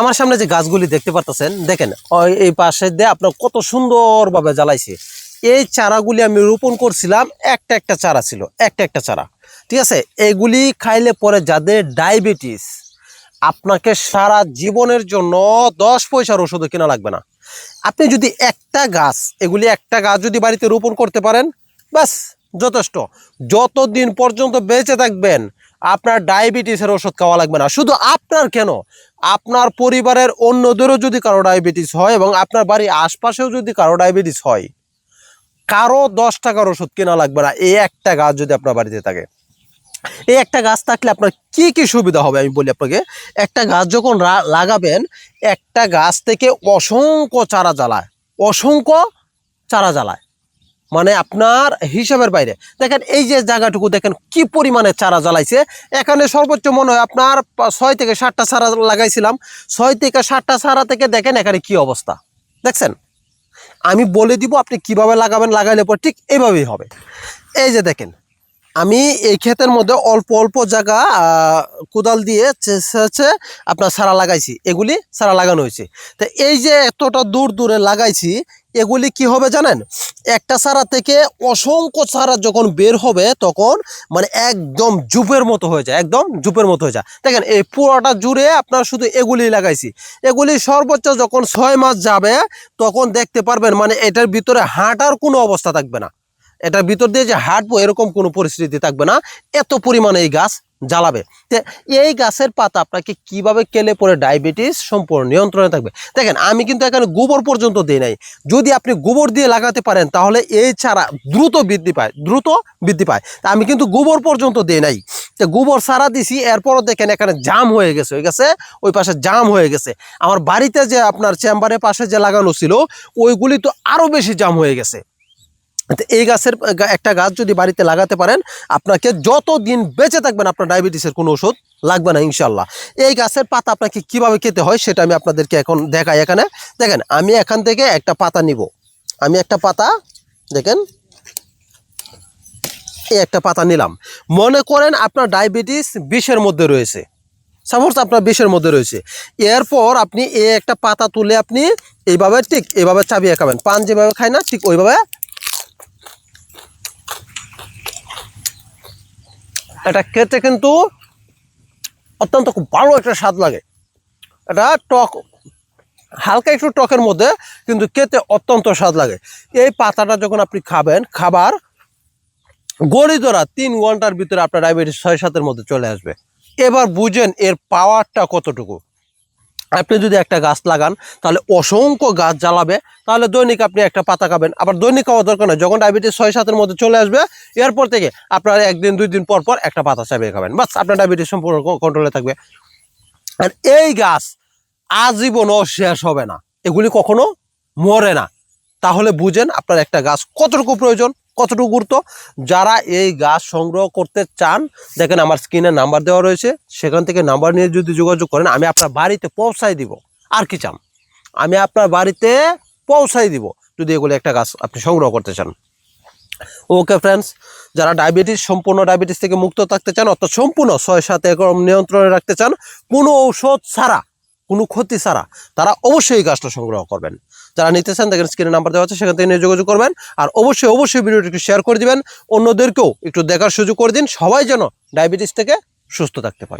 আমার সামনে যে গাছগুলি দেখতে পারতেছেন, দেখেন এই পাশে দিয়ে আপনার কত সুন্দরভাবে জ্বালাইছে। এই চারাগুলি আমি রোপণ করছিলাম, একটা একটা চারা ছিল, একটা একটা চারা। ঠিক আছে? এগুলি খাইলে পরে যাদের ডায়াবেটিস, আপনাকে সারা জীবনের জন্য দশ পয়সার ওষুধও কেনা লাগবে না। আপনি যদি একটা গাছ, এগুলি একটা গাছ যদি বাড়িতে রোপণ করতে পারেন, ব্যাস, যথেষ্ট। যতদিন পর্যন্ত বেঁচে থাকবেন, আপনার ডায়াবেটিসের ওষুধ খাওয়া লাগবে না। শুধু আপনার কেন? আপনার পরিবারের অন্যদেরও যদি কারও ডায়াবেটিস হয় এবং আপনার বাড়ির আশপাশেও যদি কারও ডায়াবেটিস হয়, কারও দশ টাকার ওষুধ কেনা লাগবে না। এই একটা গাছ যদি আপনার বাড়িতে থাকে, এই একটা গাছ থাকলে আপনার কি কি সুবিধা হবে? আমি বলি আপনাকে, একটা গাছ যখন লাগাবেন, একটা গাছ থেকে অসংখ্য চারা জ্বালায়, অসংখ্য চারা জ্বালায়। মানে আপনার হিসাবের বাইরে। দেখেন এই যে জায়গাটুকু দেখেন কি পরিমাণে চারা জ্বালাইছে। এখানে সর্বোচ্চ মনে হয় আপনার ছয় থেকে সাতটা চারা লাগাইছিলাম। ছয় থেকে সাতটা চারা থেকে দেখেন এখানে কি অবস্থা। দেখছেন? আমি বলে দিব আপনি কীভাবে লাগাবেন, লাগাইলে পর ঠিক এইভাবেই হবে। এই যে দেখেন আমি এই ক্ষেতের মধ্যে অল্প অল্প জায়গা কোদাল দিয়ে হচ্ছে আপনার সারা লাগাইছি। এগুলি সারা লাগানো হয়েছে। তো এই যে এতটা দূর দূরে লাগাইছি, এগুলি কি হবে জানেন? একটা সারা থেকে অসংখ্য সারা যখন বের হবে, তখন মানে একদম জুপের মতো হয়ে যায়, একদম জুপের মতো হয়ে যায়। দেখেন, এই পুরোটা জুড়ে আপনার শুধু এগুলি লাগাইছি। এগুলি সর্বোচ্চ যখন ছয় মাস যাবে, তখন দেখতে পারবেন মানে এটার ভিতরে হাঁটার কোনো অবস্থা থাকবে না। এটার ভিতর দিয়ে যে হাঁটবো, এরকম কোনো পরিস্থিতি থাকবে না। এত পরিমাণে এই গাছ জ্বালাবে। তো, এই গাছের পাতা আপনাকে কীভাবে কেলে পরে ডায়াবেটিস সম্পূর্ণ নিয়ন্ত্রণে থাকবে। দেখেন, আমি কিন্তু এখানে গোবর পর্যন্ত দিই নাই। যদি আপনি গোবর দিয়ে লাগাতে পারেন, তাহলে এই চারা দ্রুত বৃদ্ধি পায়, দ্রুত বৃদ্ধি পায়। তা আমি কিন্তু গোবর পর্যন্ত দিই নাই। তো, গোবর সারা দিছি, এরপরও দেখেন এখানে জাম হয়ে গেছে হয়ে গেছে, ওই পাশে জাম হয়ে গেছে। আমার বাড়িতে যে আপনার চেম্বারের পাশে যে লাগানো ছিল, ওইগুলি তো আরও বেশি জাম হয়ে গেছে। এই গাছের একটা গাছ যদি বাড়িতে লাগাতে পারেন, আপনাকে যত দিন বেঁচে থাকবেন, আপনার ডায়াবেটিসের কোনো ওষুধ লাগবে না ইনশাল্লাহ এই গাছের পাতা আপনাকে কীভাবে খেতে হয়, সেটা আমি আপনাদেরকে এখন দেখাই এখানে। দেখেন, আমি এখান থেকে একটা পাতা নিব। আমি একটা পাতা, দেখেন, এই একটা পাতা নিলাম। মনে করেন আপনার ডায়াবেটিস বিষের মধ্যে রয়েছে। সাপোজ আপনার বিষের মধ্যে রয়েছে। এরপর আপনি এই একটা পাতা তুলে আপনি এইভাবে ঠিক এইভাবে চাবিয়ে খাবেন। পান যেভাবে খায় না, ঠিক ওইভাবে এটা খেতে কিন্তু অত্যন্ত খুব ভালো একটা স্বাদ লাগে। এটা টক, হালকা একটু টকের মধ্যে কিন্তু খেতে অত্যন্ত স্বাদ লাগে। এই পাতাটা যখন আপনি খাবেন, খাবার গড়ি ধরা তিন ঘণ্টার ভিতরে আপনার ডায়াবেটিস ছয় সাতের মধ্যে চলে আসবে। এবার বুঝেন এর পাওয়ারটা কতটুকু। আপনি যদি একটা গাছ লাগান, তাহলে অসংখ্য গাছ জ্বালাবে তাহলে দৈনিক আপনি একটা পাতা খাবেন। আবার দৈনিক খাওয়া দরকার নয় যখন ডায়াবেটিস ছয়, সাতের মধ্যে চলে আসবে, এরপর থেকে আপনার একদিন, দুই দিন পর পর একটা পাতা চাবিয়ে খাবেন। বাস, আপনার ডায়াবেটিস সম্পূর্ণ কন্ট্রোলে থাকবে। আর এই গাছ আজীবনও শেষ হবে না। এগুলি কখনো মরে না। তাহলে বুঝেন আপনার একটা গাছ কতটুকু প্রয়োজন, কতটুকু গুরুত্ব। যারা এই গাছ সংগ্রহ করতে চান, দেখেন আমার স্ক্রিনে নাম্বার দেওয়া রয়েছে, সেখান থেকে নাম্বার নিয়ে যদি যোগাযোগ করেন, আমি আপনার বাড়িতে পৌঁছাই দিব। আর কি চান আমি আপনার বাড়িতে পৌঁছাই দিব। যদি এগুলো একটা গাছ আপনি সংগ্রহ করতে চান। ওকে ফ্রেন্ডস যারা ডায়াবেটিস সম্পূর্ণ ডায়াবেটিস থেকে মুক্ত থাকতে চান, অর্থাৎ সম্পূর্ণ ছয় সাত একর নিয়ন্ত্রণে রাখতে চান, কোনো ঔষধ ছাড়া, কোনো ক্ষতি ছাড়া, তারা অবশ্যই এই গাছটা সংগ্রহ করবেন। যারা নিতে চান, দেখেন স্ক্রিনে নাম্বার দেওয়া আছে, সেখান থেকে নিয়ে যোগাযোগ করবেন আর অবশ্যই অবশ্যই ভিডিওটি একটু শেয়ার করে দিবেন। অন্যদেরকেও একটু দেখার সুযোগ করে দিন। সবাই যেন ডায়াবেটিস থেকে সুস্থ থাকতে পারে।